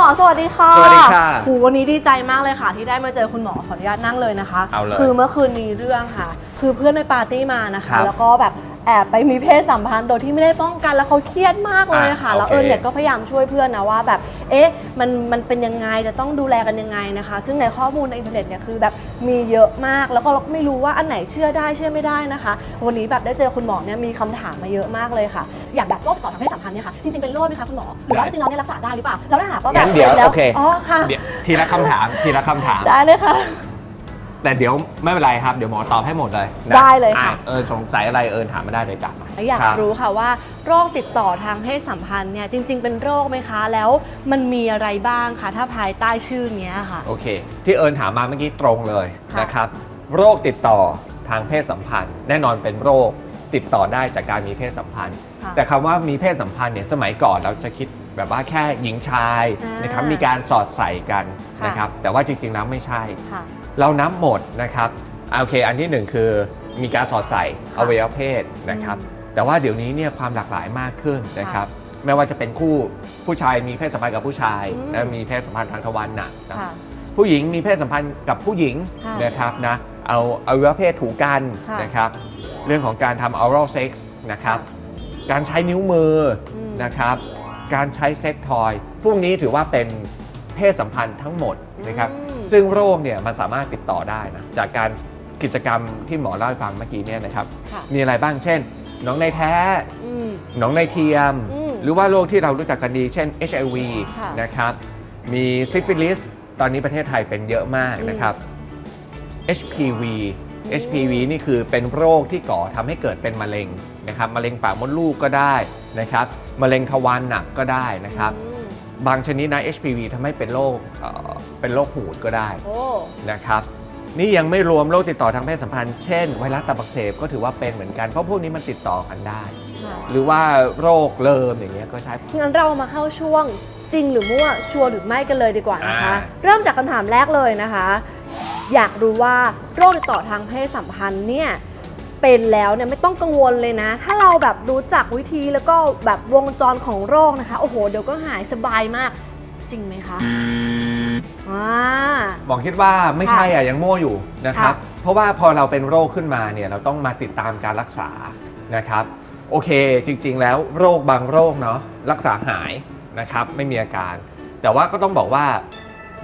มอสวัสดีค่ะสวัสดีค่ะโหวันนี้ดีใจมากเลยค่ะ ที่ได้มาเจอคุณหมอขออนุญาตนั่งเลยนะคะ เอาเลย คือเมื่อคืนมีเรื่องค่ะ คือเพื่อนในปาร์ตี้มานะคะ ครับแล้วก็แบบแอบไปมีเพศสัมพันธ์โดยที่ไม่ได้ป้องกันแล้วเขาเครียดมากเลยค่ะอะแล้วโอเค เอิญเนี่ยก็พยายามช่วยเพื่อนนะว่าแบบเอ๊ะมันมันเป็นยังไงจะต้องดูแลกันยังไงนะคะ ซึ่งในข้อมูลในอินเทอร์เน็ตเนี่ยคือแบบมีเยอะมากแล้วก็เราก็ไม่รู้ว่าอันไหนเชื่อได้เชื่อไม่ได้นะคะ วันนี้แบบได้เจอคุณหมอเนี่ยมีคำถามมาเยอะมากเลยค่ะ อยากแบบโรคติดต่อทางเพศสัมพันธ์เนี่ยค่ะจริงๆเป็นโรคไหมคะคุณหมอหรือว่าจริงๆเราเนี่ยรักษาได้หรือเปล่าแล้วถ้าหากว่าแบงั้บนเดี๋ยวป็นแล้วโอเค อ๋อค่ะ เดี๋ยวทีละคำถามทีละคำถาม ได้เลยค่ะ แต่เดี๋ยวไม่เป็นไรครับ เดี๋ยวหมอตอบให้หมดเลยนะได้เลยค่ะ อ่เออสงสัยอะไรเอิญถามมาได้เลยจ้ะมาอยากครับรู้ค่ะว่าโรคติดต่อทางเพศสัมพันธ์เนี่ยจริง ๆ เป็นโรคไหมคะ แล้วมันมีอะไรบ้างคะ ถ้าภายใต้ชื่อเนี้ยค่ะ โอเค ที่เอิญถามมาเมื่อกี้ตรงเลยค่ะ นะครับ โรคติดต่อทางเพศสัมพันธ์ แน่นอนเป็นโรคติดต่อได้จากการมีเพศสัมพันธ์ ค่ะ แต่คำว่ามีเพศสัมพันธ์เนี่ยสมัยก่อนเราจะคิดแบบว่าแค่หญิงชายอ่านนะครับมีการสอดใส่กันค่ะ นะครับแต่ว่าจริงๆแล้วไม่ใช่ ค่ะ เรานับหมดนะครับอ่าโอเค อันที่หนึ่งคือมีการสอดใส่ค่ะอวัยวะเพศนะครับอืมแต่ว่าเดี๋ยวนี้เนี่ยความหลากหลายมากขึ้นนะครับ ไม่ว่าจะเป็นคู่ผู้ชายมีเพศสัมพันธ์กับผู้ชายอืมนะมีเพศสัมพันธ์ทางทวารหนักนะค่ะผู้หญิงมีเพศสัมพันธ์กับผู้หญิงค่ะนะครับนะเอาอวัยวะเพศถูกกันค่ะนะครับ เรื่องของการทำ oral sex นะครับ การใช้นิ้วมืออมนะครับ การใช้เซ็กทอย พวกนี้ถือว่าเป็นเพศสัมพันธ์ทั้งหมดนะครับอืม ซึ่งโรคเนี่ยมันสามารถติดต่อได้นะจากการกิจกรรมที่หมอเล่าให้ฟังเมื่อกี้เนี่ยนะครับ ค่ะมีอะไรบ้างเช่นหนองในแท้ อืม หนองในเทียม อืมหรือว่าโรคที่เรารู้จักกันดี เช่น HIV ค่ะนะครับ มีซิฟิลิส ตอนนี้ประเทศไทยเป็นเยอะมากนะครับ HPV HPV นี่คือเป็นโรคที่ก่อทำให้เกิดเป็นมะเร็งนะครับ มะเร็งปากมดลูกก็ได้นะครับ มะเร็งทวารหนักก็ได้นะครับ อืม บางชนิดนะ HPV ทำให้เป็นโรคเอ่อเป็นโรคหูดก็ได้โอ้ นะครับ นี่ยังไม่รวมโรคติดต่อทางเพศสัมพันธ์ เช่น ไวรัสตับอักเสบก็ถือว่าเป็นเหมือนกัน เพราะพวกนี้มันติดต่อกันได้ ค่ะ หรือว่าโรคเลิมอย่างเงี้ยก็ใช้ งั้นเรามาเข้าช่วงจริงหรือมั่วชัวร์หรือไม่กันเลยดีกว่านะคะ อ่า เริ่มจากคำถามแรกเลยนะคะ อยากรู้ว่าโรคติดต่อทางเพศสัมพันธ์เนี่ย เป็นแล้วเนี่ยไม่ต้องกังวลเลยนะ ถ้าเราแบบรู้จักวิธีแล้วก็แบบวงจรของโรคนะคะ โอ้โห เดี๋ยวก็หายสบายมาก จริงไหมคะอ่า บอกคิดว่าไม่ใช่อะยังมั่วอยู่นะครับค่ะเพราะว่าพอเราเป็นโรคขึ้นมาเนี่ยเราต้องมาติดตามการรักษานะครับ โอเคจริง ๆ แล้วโรคบางโรคเนาะรักษาหายนะครับ ไม่มีอาการ แต่ว่าก็ต้องบอกว่า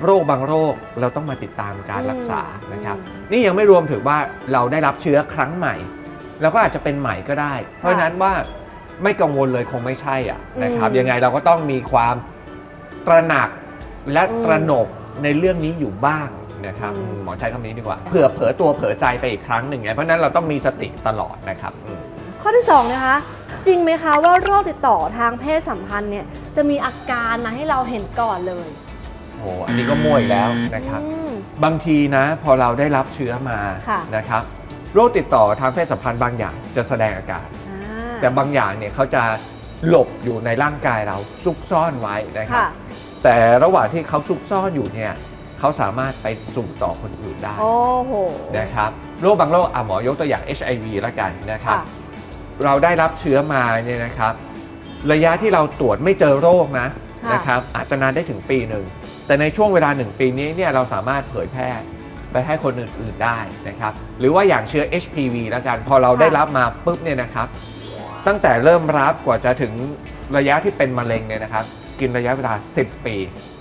โรคบางโรคเราต้องมาติดตามการรักษานะครับ นี่ยังไม่รวมถึงว่าเราได้รับเชื้อครั้งใหม่แล้วก็อาจจะเป็นใหม่ก็ได้ เพราะฉะนั้นว่าไม่กังวลเลยคงไม่ใช่อะนะครับอืมยังไงเราก็ต้องมีความตระหนักและอืมตระหนกในเรื่องนี้อยู่บ้างนะครับอืมหมอใช้คำนี้ดีกว่าเผื่อเผลอตัวเผลอใจไปอีกครั้งหนึ่งไงเพราะฉะนั้นเราต้องมีสติตลอดนะครับอืมข้อที่2นะคะจริงไหมคะว่าโรคติดต่อทางเพศสัมพันธ์เนี่ยจะมีอาการมาให้เราเห็นก่อนเลย โอ้อันนี้ก็มั่วอีกแล้วนะครับ อืม บางทีนะพอเราได้รับเชื้อมาค่ะ นะครับโรคติดต่อทางเพศสัมพันธ์บางอย่างจะแสดงอาการ อ่า แต่บางอย่างเนี่ยเขาจะหลบอยู่ในร่างกายเราซุกซ่อนไว้นะครับ ค่ะ แต่ระหว่างที่เขาซุกซ่อนอยู่เนี่ยเขาสามารถไปสู่ต่อคนอื่นได้โอ้โห นะครับโรคบางโรคอะหมอยกตัวอย่าง HIV แล้วกันนะครับ ค่ะ เราได้รับเชื้อมาเนี่ยนะครับ ระยะที่เราตรวจไม่เจอโรคนะ ค่ะ นะครับอาจจะนานได้ถึงปีหนึ่ง แต่ในช่วงเวลาหนึ่งปีนี้เนี่ยเราสามารถเผยแพร่ไปให้คนอื่นๆได้นะครับ หรือว่าอย่างเชื้อ HPV แล้วกันพอเราได้รับมาปุ๊บเนี่ยนะครับ ตั้งแต่เริ่มรับกว่าจะถึงระยะที่เป็นมะเร็งเนี่ยนะครับ กินระยะเวลา 10 ปี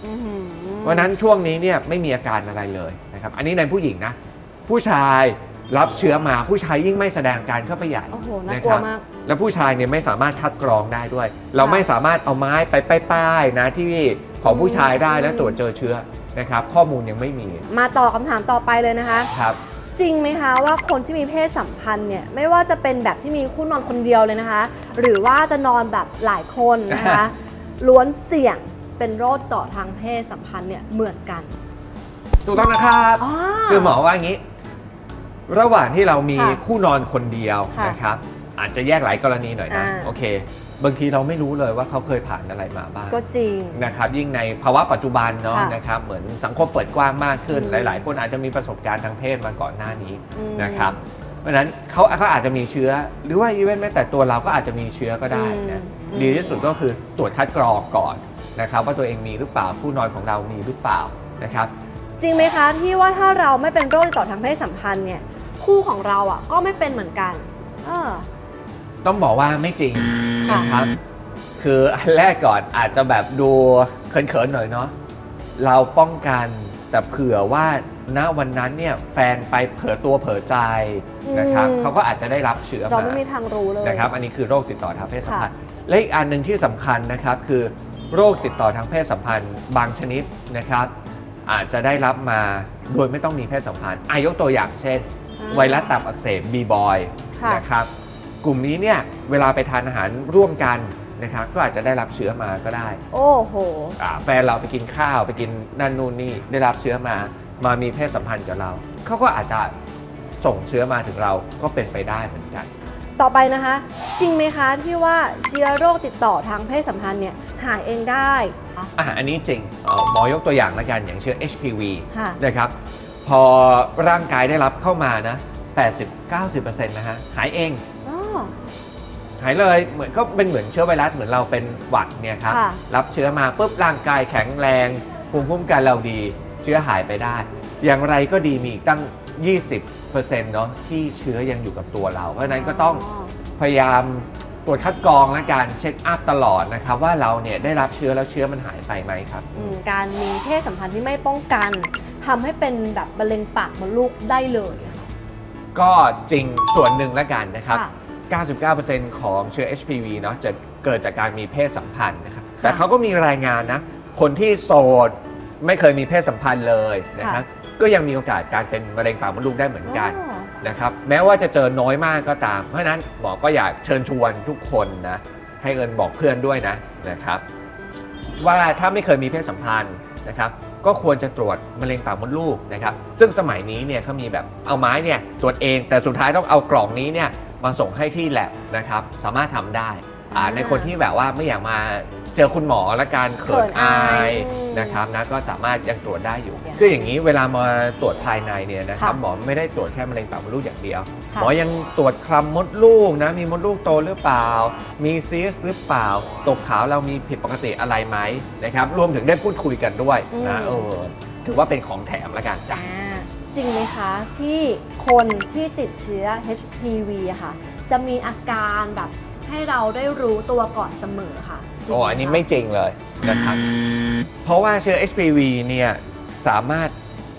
อื้อหือ เพราะฉะนั้นช่วงนี้เนี่ยไม่มีอาการอะไรเลยนะครับ อันนี้ในผู้หญิงนะ ผู้ชาย รับเชื้อมาผู้ชายยิ่งไม่แสดงอาการเข้าไปใหญ่โอ้โหน่านะกลัควรับมาก แล้วผู้ชายเนี่ยไม่สามารถคัดกรองได้ด้วย เราค่ะไม่สามารถเอาไม้ไปป้ายๆนะที่ของผู้ชายได้แล้วตรวจเจอเชื้อนะครับ ข้อมูลยังไม่มี มาต่อคำถามต่อไปเลยนะคะครับ จริงไหมคะว่าคนที่มีเพศสัมพันธ์เนี่ยไม่ว่าจะเป็นแบบที่มีคู่นอนคนเดียวเลยนะคะ หรือว่าจะนอนแบบหลายคนนะคะล้วนเสี่ยงเป็นโรคต่อทางเพศสัมพันธ์เนี่ยเหมือนกันถูกต้องนะครับอ๋อคือหมอว่าอย่างนี้ ระหว่างที่เรามีค่ะคู่นอนคนเดียวค่ะนะครับอาจจะแยกหลายกรณีหน่อยนะอ่า โอเค บางทีเราไม่รู้เลยว่าเขาเคยผ่านอะไรมาบ้างก็จริง นะครับยิ่งในภาวะปัจจุบันเนาะค่ะนะครับเหมือนสังคมเปิดกว้างมากขึ้น อืม หลาย ๆ คนอาจจะมีประสบการณ์ทางเพศมาก่อนหน้านี้อืม นะครับเพราะฉะนั้นเขาเขาอาจจะมีเชื้อ หรือว่าอีเวนต์แม้แต่ตัวเราก็อาจจะมีเชื้อก็ได้นะอืม ดีที่สุดก็คือตรวจคัดกรองก่อนนะครับว่าตัวเองมีหรือเปล่าผู้นอนของเรามีหรือเปล่านะครับ จริงไหมคะที่ว่าถ้าเราไม่เป็นโรคติดต่อทางเพศสัมพันธ์เนี่ย คู่ของเราอะ ก็ไม่เป็นเหมือนกัน เออ ต้องบอกว่าไม่จริงค่ะนะครับ คืออันแรกก่อนอาจจะแบบดูเขินๆหน่อยเนาะ เราป้องกันแต่เผื่อว่าณวันนั้นเนี่ยแฟนไปเผลอตัวเผลอใจนะครับเขาก็อาจจะได้รับเชื้อเรามา ไม่มีทางรู้เลย นะครับ อันนี้คือโรคติดต่อทางเพศสัมพันธ์ และอีกอันหนึ่งที่สำคัญนะครับคือโรคติดต่อทางเพศสัมพันธ์บางชนิดนะครับ อาจจะได้รับมาโดยไม่ต้องมีเพศสัมพันธ์อายกตัวอย่างเช่นอ่า ไวรัสตับอักเสบบีบอยค่ะนะครับ กลุ่มนี้เนี่ยเวลาไปทานอาหารร่วมกันนะครับก็อาจจะได้รับเชื้อมาก็ได้โอ้โห อ่าแฟนเราไปกินข้าวไปกินนั่นนู่นนี่ได้รับเชื้อมา มามีเพศสัมพันธ์กับเราเขาก็อาจจะส่งเชื้อมาถึงเราก็เป็นไปได้เหมือนกัน ต่อไปนะคะ จริงไหมคะที่ว่าเชื้อโรคติดต่อทางเพศสัมพันธ์เนี่ยหายเองได้อะอันนี้จริงเอ่อหมอยกตัวอย่างแล้วกันอย่างเชื้อ HPV ค่ะ นะครับ พอร่างกายได้รับเข้ามานะ 80-90%นะฮะ หายเอง อ๋อ หายเลยเหมือนก็เป็นเหมือนเชื้อไวรัสเหมือนเราเป็นหวัดเนี่ยครับ ค่ะ รับเชื้อมาปุ๊บร่างกายแข็งแรงภูมิคุ้มกันเราดี เชื้อหายไปได้ อย่างไรก็ดีมีอีกตั้ง 20%เนาะที่เชื้อยังอยู่กับตัวเรา เพราะฉะนั้นก็ต้อง พยายามตรวจคัดกรองและการเช็คอัพตลอดนะครับว่าเราเนี่ยได้รับเชื้อแล้วเชื้อมันหายไปไหมครับ อืมการมีเพศสัมพันธ์ที่ไม่ป้องกัน ทำให้เป็นแบบมะเร็งปากมดลูกได้เลยอะค่ะก็จริงส่วนหนึ่งแล้วกันนะครับ ค่ะ99%ของเชื้อ HPV เนาะจะเกิดจากการมีเพศสัมพันธ์นะครับค่ะแต่เขาก็มีรายงานนะ คนที่โสดไม่เคยมีเพศสัมพันธ์เลยนะครับ ก็ยังมีโอกาสการเป็นมะเร็งปากมดลูกได้เหมือนกันอ๋อนะครับ แม้ว่าจะเจอน้อยมากก็ตาม เพราะฉะนั้นหมอก็อยากเชิญชวนทุกคนนะ ให้เอิญบอกเพื่อนด้วยนะนะครับ ว่าถ้าไม่เคยมีเพศสัมพันธ์นะครับ ก็ควรจะตรวจมะเร็งปากมดลูกนะครับ ซึ่งสมัยนี้เนี่ยเขามีแบบเอาไม้เนี่ยตรวจเองแต่สุดท้ายต้องเอากล่องนี้เนี่ยมาส่งให้ที่แลบนะครับ สามารถทำได้ อ่าอ่าในคนที่แบบว่าไม่อยากมาเจอคุณหมอและการเขิเขินนอาอายยอืมนะครับนะก็สามารถยังตรวจได้อยู่อย่างคืออย่างนี้เวลามาตรวจภายในเนี่ยนะครับค่ะหมอไม่ได้ตรวจแค่มะเร็งปากมดลูกอย่างเดียวค่ะหมอยังตรวจคลำมดลูกนะมีมดลูกโตหรือเปล่า มีซีสหรือเปล่าตกขาวเรามีผิดปกติอะไรไหมนะครับรวมถึงได้พูดคุยกันด้วยนะเออถือว่าเป็นของแถมละกันจ้ะอ่าจริงไหมคะที่คนที่ติดเชื้อ HPV อะค่ะ จะมีอาการแบบ ให้เราได้รู้ตัวก่อนเสมอค่ะจริงโอ้หอันนี้คะไม่จริงเลยนะครับเพราะว่าเชื้อ HPV เนี่ยสามารถ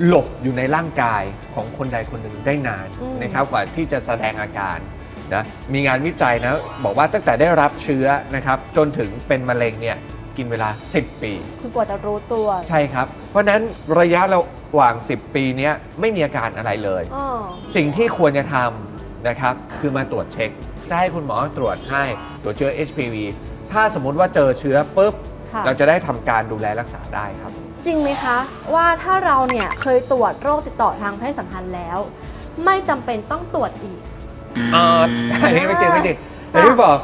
หลบอยู่ในร่างกายของคนใดคนหนึ่งได้นานอืมนะครับกว่าที่จะแสดงอาการนะมีงานวิจัยนะบอกว่าตั้งแต่ได้รับเชื้อนะครับจนถึงเป็นมะเร็งเนี่ยกินเวลา 10 ปี คือกว่าจะรู้ตัว ใช่ครับ เพราะฉะนั้นระยะระหว่าง 10 ปีเนี้ยไม่มีอาการอะไรเลยอ๋อสิ่งที่ควรจะทำนะครับคือมาตรวจเช็ค จะให้คุณหมอตรวจให้ตรวจเชื้อ HPV ถ้าสมมุติว่าเจอเชื้อปุ๊บ ค่ะ เราจะได้ทำการดูแลรักษาได้ครับ จริงไหมคะ ว่าถ้าเราเนี่ยเคยตรวจโรคติดต่อทางเพศสัมพันธ์แล้ว ไม่จำเป็นต้องตรวจอีกอ่าอันนี้ไม่จริงไม่จริงแต่ที่บอก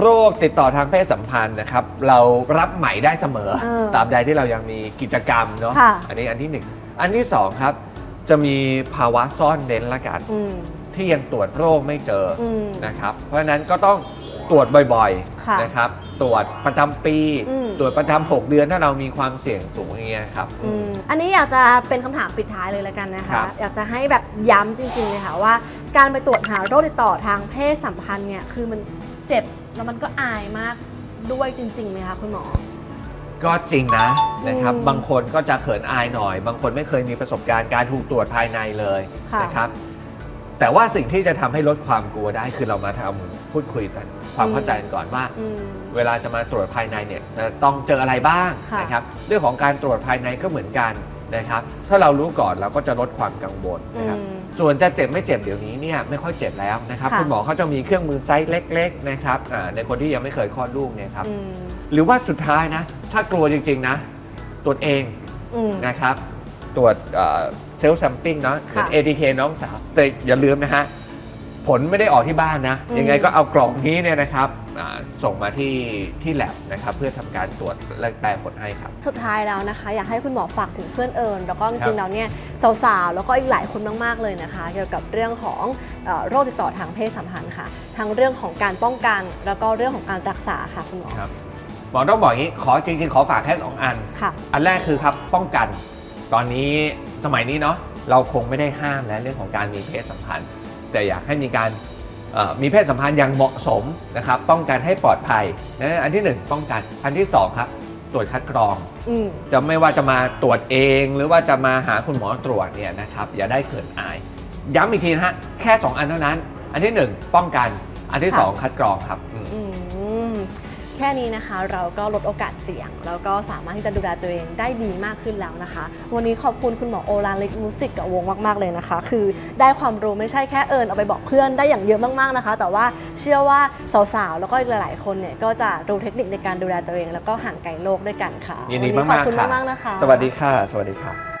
โรคติดต่อทางเพศสัมพันธ์นะครับ เรารับใหม่ได้เสมอเออตราบใดที่เรายังมีกิจกรรมเนาะค่ะ อันนี้อันที่หนึ่งอันที่สองครับ จะมีภาวะซ่อนเร้นละกัน อืม ที่ยังตรวจโรคไม่เจอออืมนะครับ เพราะฉะนั้นก็ต้องตรวจบ่อยค่ะๆนะครับ ตรวจประจำปี อืม ตรวจประจำ6เดือนถ้าเรามีความเสี่ยงสูงอย่างเงี้ยครับ อืมอันนี้อยากจะเป็นคำถามปิดท้ายเลยละกันนะครัคะบอยากจะให้แบบย้ำจริงๆเลยค่ะว่า การไปตรวจหาโรคติดต่อทางเพศสัมพันธ์เนี่ยคือมันเจ็บแล้วมันก็อายมากด้วยจริงๆไหมคะคุณหมอ ก็จริงนะนะครับ อืมบางคนก็จะเขินอายหน่อย บางคนไม่เคยมีประสบการณ์การถูกตรวจภายในเลยค่ะ นะครับ แต่ว่าสิ่งที่จะทำให้ลดความกลัวได้คือเรามาทำพูดคุยกันความเข้าใจกันก่อนว่า อืม เวลาจะมาตรวจภายในเนี่ยจะต้องเจออะไรบ้างค่ะ นะครับเรื่องของการตรวจภายในก็เหมือนกันนะครับ ถ้าเรารู้ก่อนเราก็จะลดความกังวลอืนะครับ ม ส่วนจะเจ็บไม่เจ็บเดี๋ยวนี้เนี่ยไม่ค่อยเจ็บแล้วนะครับค่ะ คุณหมอเขาจะมีเครื่องมือไซส์เล็ก ๆ นะครับอ่าในคนที่ยังไม่เคยคลอดลูกเนี่ยครับอืมหรือว่าสุดท้ายนะ ถ้ากลัวจริง ๆ นะ ตรวจเองอืม นะครับ ตรวจเซลล์ซัมปิ้งเนาะเหมือนค่ะ ATK น้องสาว แต่อย่าลืมนะฮะ ผลไม่ได้ออกที่บ้านนะอืมยังไงก็เอากล่องนี้เนี่ยนะครับอ่าส่งมาที่ที่แลบนะครับ เพื่อทำการตรวจและแปลผลให้ครับ สุดท้ายแล้วนะคะ อยากให้คุณหมอฝากถึงเพื่อนเอิญแล้วก็จครัริบงๆแล้วเนี่ยสาวๆแล้วก็อีกหลายคนมากๆเลยนะคะ เกี่ยวกับเรื่องของเอ่อโรคติดต่อทางเพศสัมพันธ์ค่ะทั้งเรื่องของการป้องกัน แล้วก็เรื่องของการรักษาค่ะคุณหมอครับ หมอต้องบอกอย่างนี้ ขอจริง ๆ ขอฝากแค่2อัน ค่ะ อันแรกคือครับป้องกัน ตอนนี้สมัยนี้เนาะเราคงไม่ได้ห้ามแล้วเรื่องของการมีเพศสัมพันธ์ แต่อยากให้มีการเอ่อมีเพศสัมพันธ์อย่างเหมาะสมนะครับป้องกันให้ปลอดภัยนะอันที่หนึ่งป้องกันอันที่สองครับตรวจคัดกรองอืมจะไม่ว่าจะมาตรวจเอง หรือว่าจะมาหาคุณหมอตรวจเนี่ยนะครับอย่าได้เขินอาย ย้ำอีกทีนะฮะแค่ 2 อันเท่านั้น อันที่ 1 ป้องกันอันที่ค่ะ2คัดกรองครับอืมอืม แค่นี้นะคะเราก็ลดโอกาสเสี่ยง แล้วก็สามารถที่จะดูแลตัวเองได้ดีมากขึ้นแล้วนะคะ วันนี้ขอบคุณคุณหมอโอลานเล็กมูสิกกับวงมาก ๆ เลยนะคะ คือได้ความรู้ไม่ใช่แค่เอิญเอาไปบอกเพื่อนได้อย่างเยอะมาก ๆ นะคะ แต่ว่าเชื่อว่าสาวๆ แล้วก็อีกหลาย ๆ คนเนี่ยก็จะรู้เทคนิคในการดูแลตัวเอง แล้วก็ห่างไกลโรคด้วยกันค่ะยินดีวัมากๆขอบคุณค่ะมากๆนะคะ สวัสดีค่ะ สวัสดีค่ะ